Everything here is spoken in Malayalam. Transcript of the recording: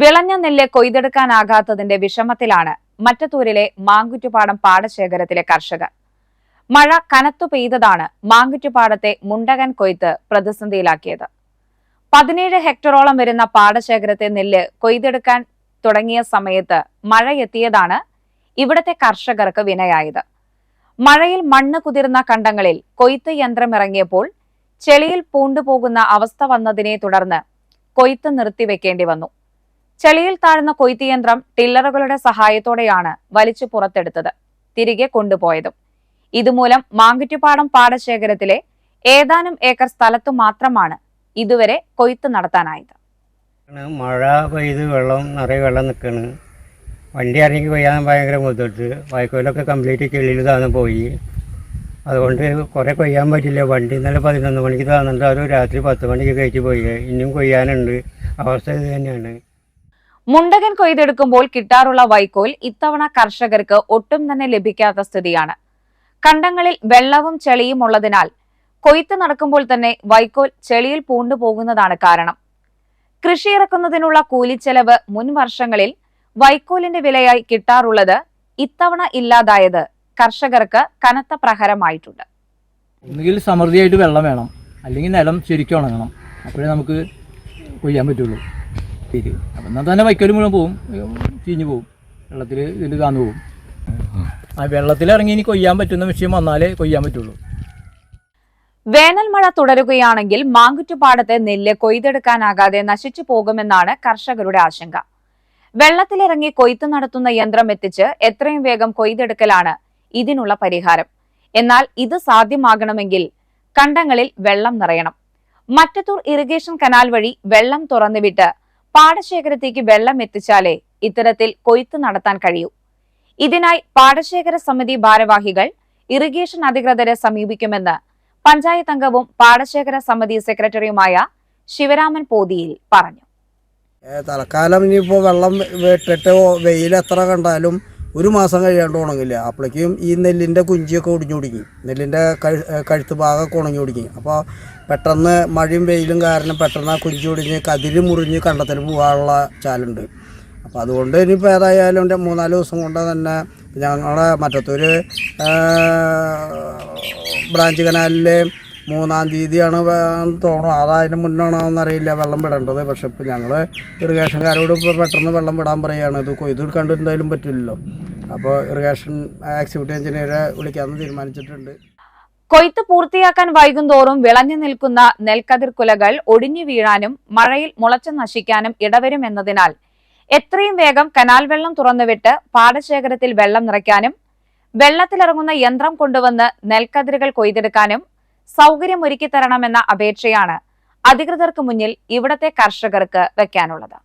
വിളഞ്ഞ നെല്ല് കൊയ്തെടുക്കാനാകാത്തതിന്റെ വിഷമത്തിലാണ് മറ്റത്തൂരിലെ മാങ്കുറ്റുപാടം പാടശേഖരത്തിലെ കർഷകർ. മഴ കനത്തു പെയ്തതാണ് മാങ്കുറ്റുപാടത്തെ മുണ്ടകൻ കൊയ്ത്ത് പ്രതിസന്ധിയിലാക്കിയത്. പതിനേഴ് ഹെക്ടറോളം വരുന്ന പാടശേഖരത്തെ നെല്ല് കൊയ്തെടുക്കാൻ തുടങ്ങിയ സമയത്ത് മഴ എത്തിയതാണ് ഇവിടത്തെ കർഷകർക്ക് വിനയായത്. മഴയിൽ മണ്ണ് കുതിർന്ന കണ്ടങ്ങളിൽ കൊയ്ത്ത് യന്ത്രം ഇറങ്ങിയപ്പോൾ ചെളിയിൽ പൂണ്ടുപോകുന്ന അവസ്ഥ വന്നതിനെ തുടർന്ന് കൊയ്ത്ത് നിർത്തിവെക്കേണ്ടി വന്നു. ചെളിയിൽ താഴ്ന്ന കൊയ്ത്ത് യന്ത്രം ടില്ലറുകളുടെ സഹായത്തോടെയാണ് വലിച്ചു പുറത്തെടുത്തത് തിരികെ കൊണ്ടുപോയതും. ഇതുമൂലം മാങ്കുറ്റിപ്പാടം പാടശേഖരത്തിലെ ഏതാനും ഏക്കർ സ്ഥലത്തു മാത്രമാണ് ഇതുവരെ കൊയ്ത്ത് നടത്താനായത്. മഴ പെയ്ത് വെള്ളം നിറയെ വെള്ളം നിൽക്കണ്. വണ്ടി ഇറങ്ങി കൊയ്യാൻ ഭയങ്കര ബുദ്ധിമുട്ട്. വൈക്കോലൊക്കെ കംപ്ലീറ്റ് ചെളിയിൽ താന്ന് പോയി. അതുകൊണ്ട് കുറേ കൊയ്യാൻ പറ്റില്ല. വണ്ടി ഇന്നലെ പതിനൊന്ന് മണിക്ക് താന്നിട്ട് അവർ രാത്രി പത്ത് മണിക്ക് കയറ്റി പോയി. ഇനിയും കൊയ്യാനുണ്ട്. അവസ്ഥ ഇത് തന്നെയാണ്. മുണ്ടകൻ കൊയ്തെടുക്കുമ്പോൾ കിട്ടാറുള്ള വൈക്കോൽ ഇത്തവണ കർഷകർക്ക് ഒട്ടും തന്നെ ലഭിക്കാത്ത സ്ഥിതിയാണ്. കണ്ടങ്ങളിൽ വെള്ളവും ചെളിയും ഉള്ളതിനാൽ കൊയ്ത്ത് നടക്കുമ്പോൾ തന്നെ വൈക്കോൽ ചെളിയിൽ പൂണ്ടുപോകുന്നതാണ് കാരണം. കൃഷി ഇറക്കുന്നതിനുള്ള കൂലിച്ചെലവ് മുൻ വർഷങ്ങളിൽ വൈക്കോലിന്റെ വിലയായി കിട്ടാറുള്ളത് ഇത്തവണ ഇല്ലാതായത് കർഷകർക്ക് കനത്ത പ്രഹരമായിട്ടുണ്ട്. ഒന്നുകിൽ സമൃദ്ധിയായിട്ട് വെള്ളം വേണം. അല്ലെങ്കിൽ നിലം ശരിക്കും ഉണങ്ങണം. അപ്പോഴേ നമുക്ക് കൊയ്യാൻ പറ്റുള്ളൂ. ശരി അപ്പം എന്നാൽ തന്നെ വൈക്കോൽ മുഴുവൻ പോവും. ചീഞ്ഞു പോവും. വെള്ളത്തിൽ ഇതിൽ താന്നു പോവും. ആ വെള്ളത്തിൽ ഇറങ്ങി ഇനി കൊയ്യാൻ പറ്റുന്ന വിഷയം വന്നാലേ കൊയ്യാൻ പറ്റുള്ളൂ. വേനൽ മഴ തുടരുകയാണെങ്കിൽ മാങ്കുറ്റുപാടത്തെ നെല്ല് കൊയ്തെടുക്കാനാകാതെ നശിച്ചു പോകുമെന്നാണ് കർഷകരുടെ ആശങ്ക. വെള്ളത്തിലിറങ്ങി കൊയ്ത്ത് നടത്തുന്ന യന്ത്രം എത്തിച്ച് എത്രയും വേഗം കൊയ്തെടുക്കലാണ് ഇതിനുള്ള പരിഹാരം. എന്നാൽ ഇത് സാധ്യമാകണമെങ്കിൽ കണ്ടങ്ങളിൽ വെള്ളം നിറയണം. മറ്റത്തൂർ ഇറിഗേഷൻ കനാൽ വഴി വെള്ളം തുറന്നുവിട്ട് പാടശേഖരത്തേക്ക് വെള്ളം എത്തിച്ചാലേ ഇത്തരത്തിൽ കൊയ്ത്ത് നടത്താൻ കഴിയൂ. ഇതിനായി പാടശേഖര സമിതി ഭാരവാഹികൾ ഇറിഗേഷൻ അധികൃതരെ സമീപിക്കുമെന്ന് പഞ്ചായത്ത് അംഗവും പാടശേഖര സമിതി സെക്രട്ടറിയുമായ ശിവരാമൻ പോതിയിൽ പറഞ്ഞു. തൽക്കാലം ഇനിയിപ്പോൾ വെള്ളം വിട്ടിട്ട് വെയിൽ എത്ര കണ്ടാലും ഒരു മാസം കഴിയാണ്ട് ഉണങ്ങില്ല. അപ്പോഴേക്കും ഈ നെല്ലിന്റെ കുഞ്ചിയൊക്കെ ഒടിഞ്ഞു തുടങ്ങി നെല്ലിന്റെ കഴുത്ത് ഭാഗമൊക്കെ ഉണങ്ങി തുടങ്ങി അപ്പോൾ പെട്ടെന്ന് മഴയും വെയിലും കാരണം പെട്ടെന്ന് ആ കുഞ്ചി ഒടിഞ്ഞ് കതിര് മുറിഞ്ഞ് കണ്ടത്തിൽ പോകാനുള്ള ചാലുണ്ട്. അപ്പോൾ അതുകൊണ്ട് ഇനിയിപ്പോൾ ഏതായാലും എന്റെ മൂന്നാൽ ദിവസം കൊണ്ട് തന്നെ ഞങ്ങളുടെ മറ്റത്തൊരു ബ്രാഞ്ച് കനാലിലെ മൂന്നാം തീയതിയാണ് തോന്നുന്നു അതായതിന് മുന്നാണോ എന്നറിയില്ല വെള്ളം വിടേണ്ടത്. പക്ഷെ ഇപ്പോൾ ഞങ്ങൾ ഇറിഗേഷൻകാരോട് ഇപ്പോൾ പെട്ടെന്ന് വെള്ളം വിടാൻ പറയുകയാണ് ഇത് കൊയ്തെടുക്കാണ്ട് എന്തായാലും പറ്റില്ലല്ലോ. അപ്പോൾ ഇറിഗേഷൻ എക്സിക്യൂട്ടീവ് എഞ്ചിനീയറെ വിളിക്കാമെന്ന് തീരുമാനിച്ചിട്ടുണ്ട്. കൊയ്ത്ത് പൂർത്തിയാക്കാൻ വൈകുന്തോറും വിളഞ്ഞു നിൽക്കുന്ന നെൽക്കതിർ കുലകൾ ഒടിഞ്ഞു വീഴാനും മഴയിൽ മുളച്ചു നശിക്കാനും ഇടവരുമെന്നതിനാൽ എത്രയും വേഗം കനാൽ വെള്ളം തുറന്നുവിട്ട് പാടശേഖരത്തിൽ വെള്ളം നിറയ്ക്കാനും വെള്ളത്തിലിറങ്ങുന്ന യന്ത്രം കൊണ്ടുവന്ന് നെൽക്കതിരുകൾ കൊയ്തെടുക്കാനും സൗകര്യമൊരുക്കി തരണമെന്ന അപേക്ഷയാണ് അധികൃതർക്ക് മുന്നിൽ ഇവിടത്തെ കർഷകർക്ക് വെക്കാനുള്ളത്.